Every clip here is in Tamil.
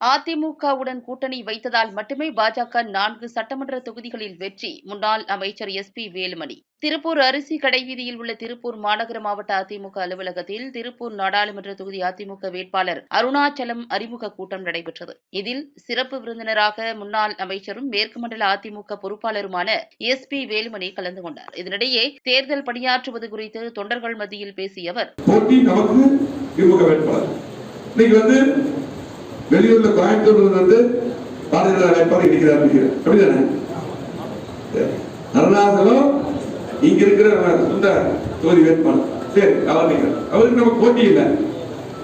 அதிமுகவுடன் கூட்டணி வைத்ததால் மட்டுமே பாஜக நான்கு சட்டமன்ற தொகுதிகளில் வெற்றி. முன்னாள் அமைச்சர் எஸ் பி வேலுமணி. திருப்பூர் அரிசி கடைவீதியில் உள்ள திருப்பூர் மாநகர மாவட்ட அதிமுக அலுவலகத்தில் திருப்பூர் நாடாளுமன்ற தொகுதி அதிமுக வேட்பாளர் அருணாச்சலம் அறிமுக கூட்டம் நடைபெற்றது. இதில் சிறப்பு விருந்தினராக முன்னாள் அமைச்சரும் மேற்கு மண்டல அதிமுக பொறுப்பாளருமான எஸ் பி வேலுமணி கலந்து கொண்டார். இதனிடையே தேர்தல் பணியாற்றுவது குறித்து தொண்டர்கள் மத்தியில் பேசிய அவர் வெளியூர்ல கோயம்புத்தூர்ல வந்து பாரதிய ஜனதா வேட்பாளர் இருக்கிறார் அப்படிதானே? அருணாசலம் இங்க இருக்கிற சுந்தர் தொகுதி வேட்பாளர். சரி அவர் நிற்கிறார் அவருக்கு நம்ம போட்டி இல்லை.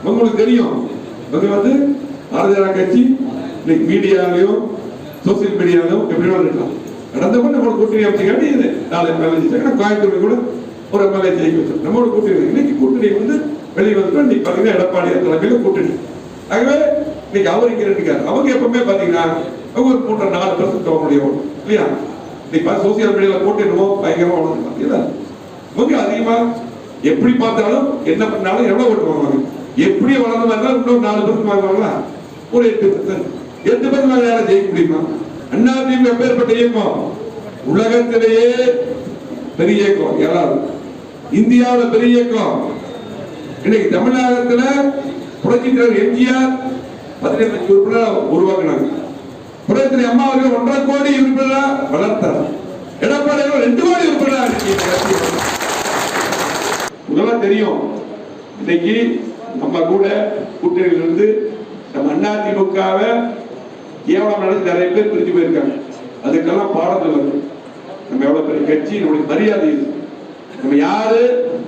உங்களுக்கு தெரியும். இவங்க வந்து பாரதிய ஜனதா கட்சி இன்னைக்கு மீடியாலையும் சோசியல் மீடியாலையும் எப்படி இருக்கலாம். நடந்த கூட நம்மளோட கூட்டணி அமைச்சுக்காட்டி இது. நாலு எம்எல்ஏ ஜெயிச்சாங்க கோயம்புத்தூர் கூட ஒரு எம்எல்ஏ ஜெயிக்க வச்சோம் நம்மளோட கூட்டணி இன்னைக்கு கூட்டணி வந்து வெளியே வந்து இன்னைக்கு பாத்தீங்கன்னா எடப்பாடி தலைமையில கூட்டணி. ஆகவே இன்னைக்கு அவர் இங்க இருக்காரு அவங்க எப்பவுமே பாத்தீங்கன்னா அவங்க ஒரு மூன்று நாலு பர்சன்ட் போக முடியும். இல்லையா? இன்னைக்கு சோசியல் மீடியால போட்டுடுவோம் பயங்கரமா வளர்ந்து பாத்தீங்களா? இவங்க அதிகமா எப்படி பார்த்தாலும் என்ன பண்ணாலும் எவ்வளவு ஓட்டு வாங்குவாங்க எப்படி வளர்ந்து வந்தாலும் இன்னும் நாலு பர்சன்ட் வாங்குவாங்களா? ஒரு எட்டு பர்சன்ட் எட்டு பர்சன்ட் வாங்க யாரும் ஜெயிக்க முடியுமா? அண்ணா திமுக எப்பேற்பட்ட இயக்கம்? உலகத்திலேயே பெரிய இயக்கம் யாராவது? இந்தியாவில் பெரிய இயக்கம். இன்னைக்கு தமிழகத்துல புரட்சித்தலைவர் எம்ஜிஆர் பதினெட்டு லட்சம் உறுப்பினர் உருவாக்குனாங்க. புரட்சி அம்மா அவர்கள் ஒன்றரை கோடி உறுப்பினராக வளர்த்தார் எடப்பாடி அவர்கள் ரெண்டு கோடி உறுப்பினர் இதெல்லாம் தெரியும் இன்னைக்கு நம்ம கூட கூட்டணியில் இருந்து நம்ம அண்ணா திமுகவை கேவலம் நடந்து நிறைய பேர் பிரிஞ்சு போயிருக்காங்க. அதுக்கெல்லாம் பாடம் சொல்லுங்க நம்ம எவ்வளவு பெரிய கட்சி நம்மளுக்கு மரியாதை இது. நம்ம யாரு?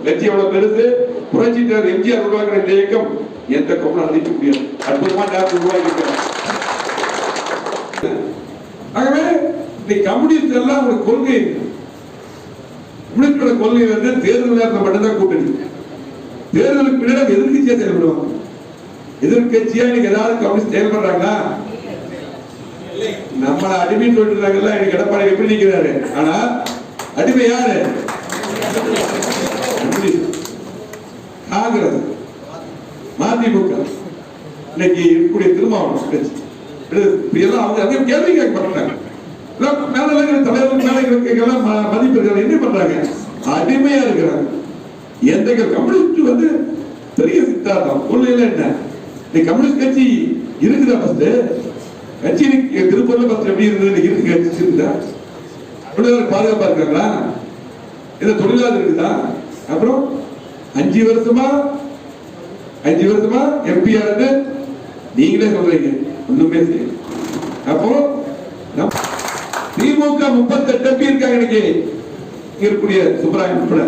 கட்சி எவ்வளவு பெருசு? புரட்சி தலைவர் எம்ஜிஆர் உருவாக்குற இந்த இயக்கம் எந்த கவனம் அழிக்க முடியாது அற்புதமா நேரத்தில் உருவாக்கி இருக்கிறார். ஆகவே இன்னைக்கு கம்யூனிஸ்ட் எல்லாம் ஒரு கொள்கை இருக்கு. கம்யூனிஸ்டோட கொள்கை வந்து தேர்தல் நேரத்தை மட்டும்தான் கூட்டணி தேர்தலுக்கு பின்னாடி எதிர்கட்சியா செயல்படுவாங்க எதிர்கட்சியா இன்னைக்கு ஏதாவது கம்யூனிஸ்ட் செயல்படுறாங்களா நம்மள அடிமைன்னு சொல்லிட்டு இன்னைக்கு எடப்பாடி எப்படி நிக்கிறாரு ஆனா அடிமை யாரு காங்கிரஸ் இன்னைக்கு இருக்கக்கூடிய திருமாவளவன் கட்சி இது இப்படி எல்லாம் அவங்க அதே கேள்வி கேட்க எல்லாம் மேல இருக்கிற தலைவருக்கு மேல இருக்கிறவங்க ம- மதிப்பு இருக்கிறவங்க என்ன பண்றாங்க? அடிமையா இருக்கிறாங்க. எந்த க- கம்யூனிஸ்ட் வந்து பெரிய சித்தாந்தம். கொள்கையில என்ன? இந்த கம்யூனிஸ்ட் கட்சி இருக்குதா ஃபர்ஸ்ட் கட்சி இன்னைக்கு திருப்பூர்ல ஃபர்ஸ்ட் எப்படி இருந்தது? இன்னைக்கு இருக்கு கட்சி இருக்குதா தொழிலாளர் பாதுகாப்பா இருக்காங்களா? இந்த தொழிலாளர் இருக்குதா? அப்புறம் அஞ்சு வருஷமா அஞ்சு வருஷமா எம்பியா இருந்து நீங்களே சொல்றீங்க. ஒண்ணுமே செய்யல. அப்போ திமுக முப்பத்தெட்டு எம்பி இருக்காங்க இன்னைக்கு. இருக்கக்கூடிய சுப்பராயன் உட்பட.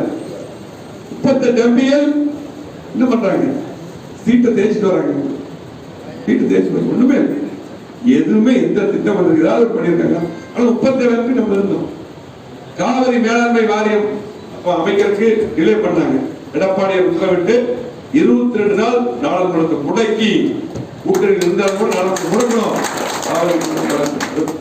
முப்பத்தெட்டு எம்பிஎல் என்ன பண்றாங்க? சீட்டை தேய்ச்சிட்டு வராங்க. சீட்டு தேய்ச்சி வராங்க. ஒண்ணுமே இல்லை. எதுவுமே எந்த திட்டம் வந்து ஏதாவது பண்ணியிருக்காங்க. ஆனா முப்பத்தேழு எம்பி நம்ம இருந்தோம். காவிரி மேலாண்மை வாரியம் அப்ப அமைக்கிறதுக்கு டிலே பண்ணாங்க. எடப்பாடியை உத்தரவிட்டு இருபத்தி ரெண்டு நாள் நாடாளுமன்றத்தை முடக்கி கூட்டணி இருந்தாலும் கூட நாடாளுமன்றம் முடக்கணும்.